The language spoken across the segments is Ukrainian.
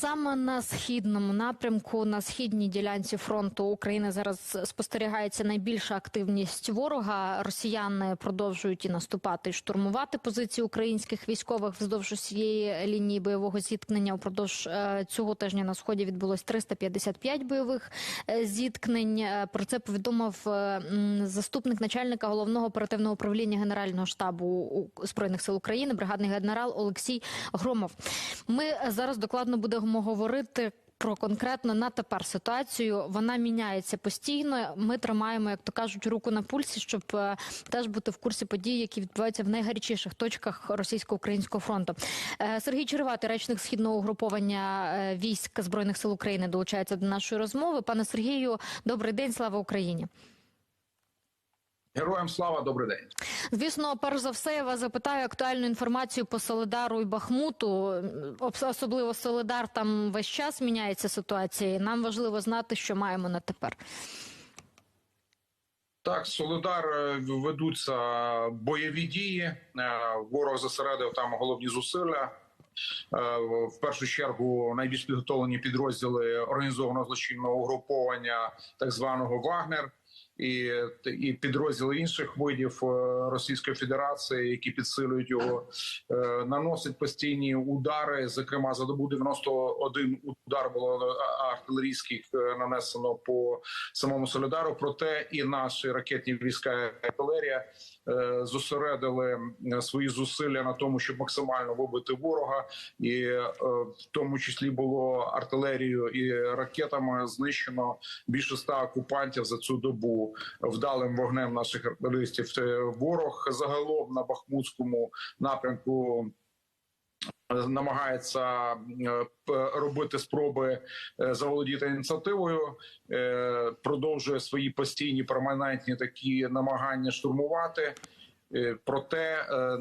Саме на східному напрямку, на східній ділянці фронту України зараз спостерігається найбільша активність ворога. Росіяни продовжують і наступати, і штурмувати позиції українських військових вздовж усієї лінії бойового зіткнення. Упродовж е, цього тижня на сході відбулось 355 бойових е, зіткнень. Е, Про це повідомив заступник начальника головного оперативного управління Генерального штабу збройних сил України, бригадний генерал Олексій Громов. Ми зараз докладно будемо говорити. Про конкретно на тепер ситуацію вона міняється постійно. Ми тримаємо, як то кажуть, руку на пульсі, щоб е, теж бути в курсі подій, які відбуваються в найгарячіших точках російсько-українського фронту. Е, Сергій Череватий, речник східного угруповання е, військ збройних сил України, долучається до нашої розмови. Пане Сергію, добрий день, слава Україні. Героям слава, добрий день. Звісно, перш за все, я вас запитаю актуальну інформацію по Солидару і Бахмуту. Об- Особливо Солидар там весь час міняється ситуація. і Нам важливо знати, що маємо на тепер. Так, Солидар е, ведуться бойові дії. Е, Ворог зосередив там головні зусилля. Е, В першу чергу найбільш підготовлені підрозділи організованого злочинного угруповання, так званого Вагнер. І, і підрозділи інших видів е, Російської Федерації, які підсилюють його, е, наносять постійні удари. Зокрема, за добу 91 удар було а- артилерійських е, нанесено по самому Солідару. Проте і наші ракетні війська і артилерія е, зосередили е, свої зусилля на тому, щоб максимально вибити ворога, і е, в тому числі було артилерією і ракетами знищено більше ста окупантів за цю добу вдалим вогнем наших артилеристів. Е, Ворог загалом на Бахмутському напрямку намагається е, робити спроби е, заволодіти ініціативою, е, продовжує свої постійні перманентні такі намагання штурмувати. Е, Проте е, е,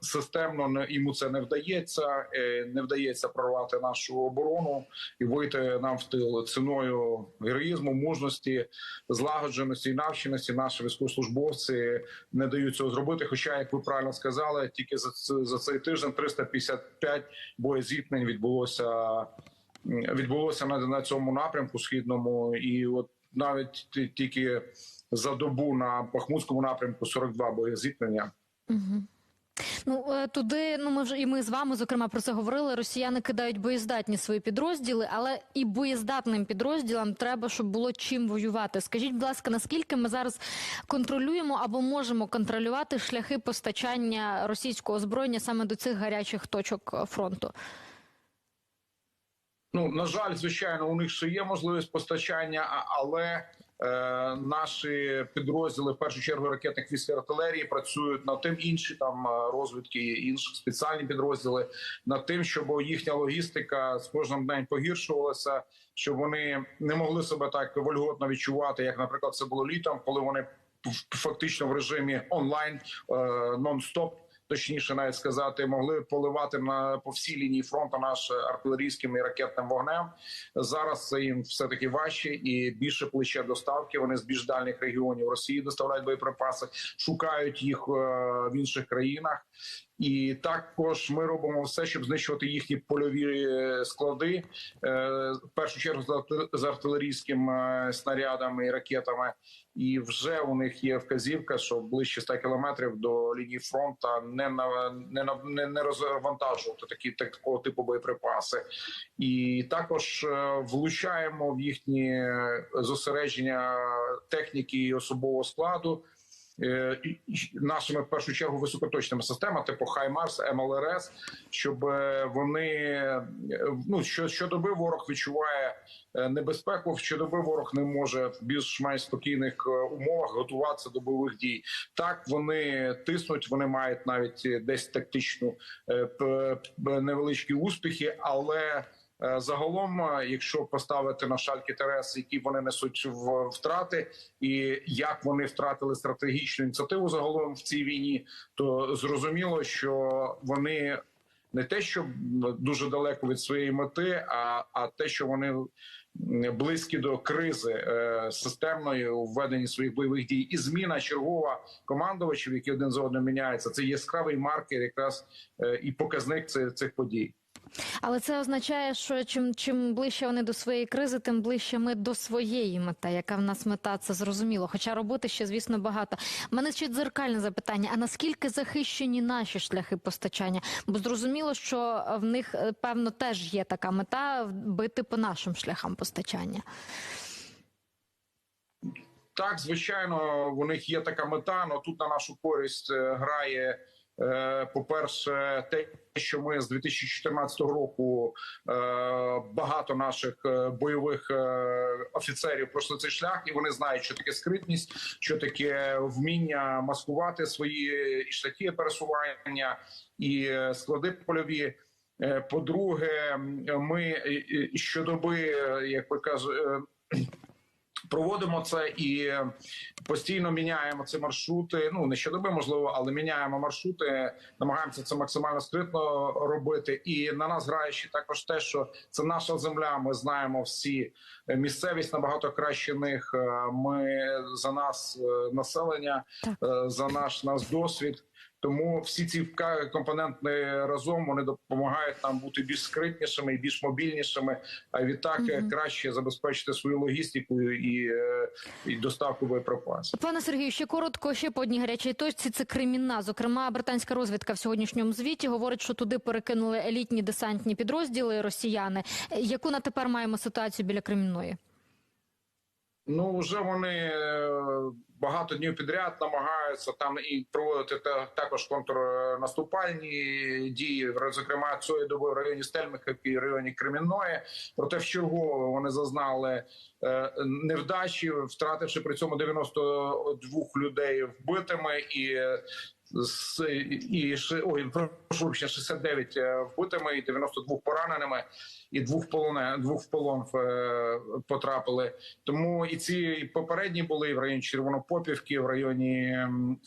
системно йому це не вдається. Не вдається прорвати нашу оборону і вийти нам в тил ціною героїзму, мужності, злагодженості і навченості. Наші військовослужбовці не дають цього зробити. Хоча, як ви правильно сказали, тільки за за цей тиждень 355 боєзіткнень відбулося відбулося на, на цьому напрямку східному, і от навіть тільки за добу на Бахмутському напрямку 42 боєзіткнення. Ну е, туди, ну ми вже і ми з вами зокрема про це говорили. Росіяни кидають боєздатні свої підрозділи, але і боєздатним підрозділам треба, щоб було чим воювати. Скажіть, будь ласка, наскільки ми зараз контролюємо або можемо контролювати шляхи постачання російського озброєння саме до цих гарячих точок фронту? Ну на жаль, звичайно, у них ще є можливість постачання, але наші підрозділи в першу чергу ракетних військ і артилерії працюють над тим, інші там е, розвідки, інші спеціальні підрозділи над тим, щоб їхня логістика з кожним днем погіршувалася, щоб вони не могли себе так вольготно відчувати, як, наприклад, це було літом, коли вони фактично в режимі онлайн е, нон-стоп точніше навіть сказати, могли поливати на по всій лінії фронту наш артилерійським і ракетним вогнем. Зараз це їм все таки важче і більше плече доставки. Вони з більш дальніх регіонів Росії доставляють боєприпаси, шукають їх е, в інших країнах. І також ми робимо все, щоб знищувати їхні польові е, склади. Е, В першу чергу з арти- артилерійським е, снарядами і ракетами. І вже у них є вказівка, що ближче 100 кілометрів до лінії фронту не на не на не, не розвантажувати такі такого типу боєприпаси, і також влучаємо в їхні зосередження техніки і особового складу. Е, Нашими в першу чергу високоточними системами, типу Хаймарс, МЛРС, щоб е, вони е, ну що щодоби ворог відчуває небезпеку. Щодоби ворог не може в більш-менш спокійних умовах готуватися до бойових дій. Так вони тиснуть, вони мають навіть десь тактичну невеличкі успіхи, але загалом, е, якщо поставити на шальки ТРС, які вони несуть в втрати, і як вони втратили стратегічну ініціативу загалом в цій війні, то зрозуміло, що вони не те, що дуже далеко від своєї мети, а, а те, що вони близькі до кризи е, системної у введенні своїх бойових дій, і зміна чергова командувачів, які один за одним міняються, це яскравий маркер, якраз е, і показник цих, цих подій. Але це означає, що чим чим ближче вони до своєї кризи, тим ближче ми до своєї мети. Яка в нас мета, це зрозуміло. Хоча роботи ще, звісно, багато. У Мене ще дзеркальне запитання: а наскільки захищені наші шляхи постачання? Бо зрозуміло, що в них е, певно теж є така мета бити по нашим шляхам постачання. Так, звичайно, у них є така мета. але тут на нашу користь е, грає. Е, По-перше, те, що ми з 2014 року е, багато наших е, бойових офіцерів пройшли цей шлях, і вони знають, що таке скритність, що таке вміння маскувати свої шляхи пересування і склади польові. По-друге, ми щодоби, як ви кажете, проводимо це і постійно міняємо ці маршрути. Ну не щодоби, можливо, але міняємо маршрути, намагаємося це максимально скритно робити. І на нас грає ще також те, що це наша земля. Ми знаємо всі місцевість набагато краще них. Е, Ми за нас е, населення, е, за наш нас досвід. Тому всі ці компоненти разом вони допомагають нам бути більш скритнішими і більш мобільнішими. А відтак Мгм. краще забезпечити свою логістику і, е, і доставку боєприпасів. Пане Сергію, ще коротко, ще по одній гарячій точці. Це Кремінна. Зокрема, британська розвідка в сьогоднішньому звіті говорить, що туди перекинули елітні десантні підрозділи росіяни. Яку на тепер маємо ситуацію біля Кремінної? Ну вже вони е, багато днів підряд намагаються там і проводити та- також контрнаступальні дії, зокрема цієї доби в районі Стельмиха і районі Кремінної. Проте в вчергово вони зазнали е, невдачі, втративши при цьому 92 людей вбитими і. З і ой, прошу вибачення, 69 е, вбитими і 92 пораненими, і двох полоне двох в полон е, потрапили. Тому і ці попередні були в районі Червонопопівки, в районі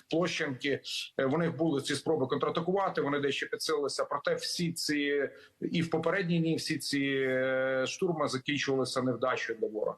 Площенки. Е, В них були ці спроби контратакувати. Вони дещо підсилилися. Проте всі ці і в попередні дні всі ці е, штурми закінчувалися невдачею для ворога.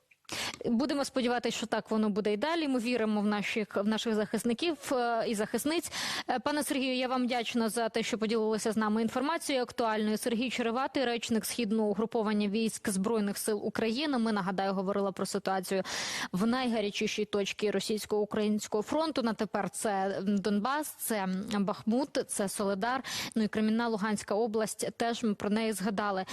Будемо сподіватися, що так воно буде і далі. Ми віримо в наших в наших захисників е, і захисниць. Е, Пане Сергію, я вам вдячна за те, що поділилися з нами інформацією актуальною. Сергій Череватий, речник східного угруповання військ збройних сил України. Ми нагадаю, говорила про ситуацію в найгарячішій точці російсько-українського фронту. На тепер це Донбас, це Бахмут, це Соледар. Ну і Кремінна Луганська область. Теж ми про неї згадали.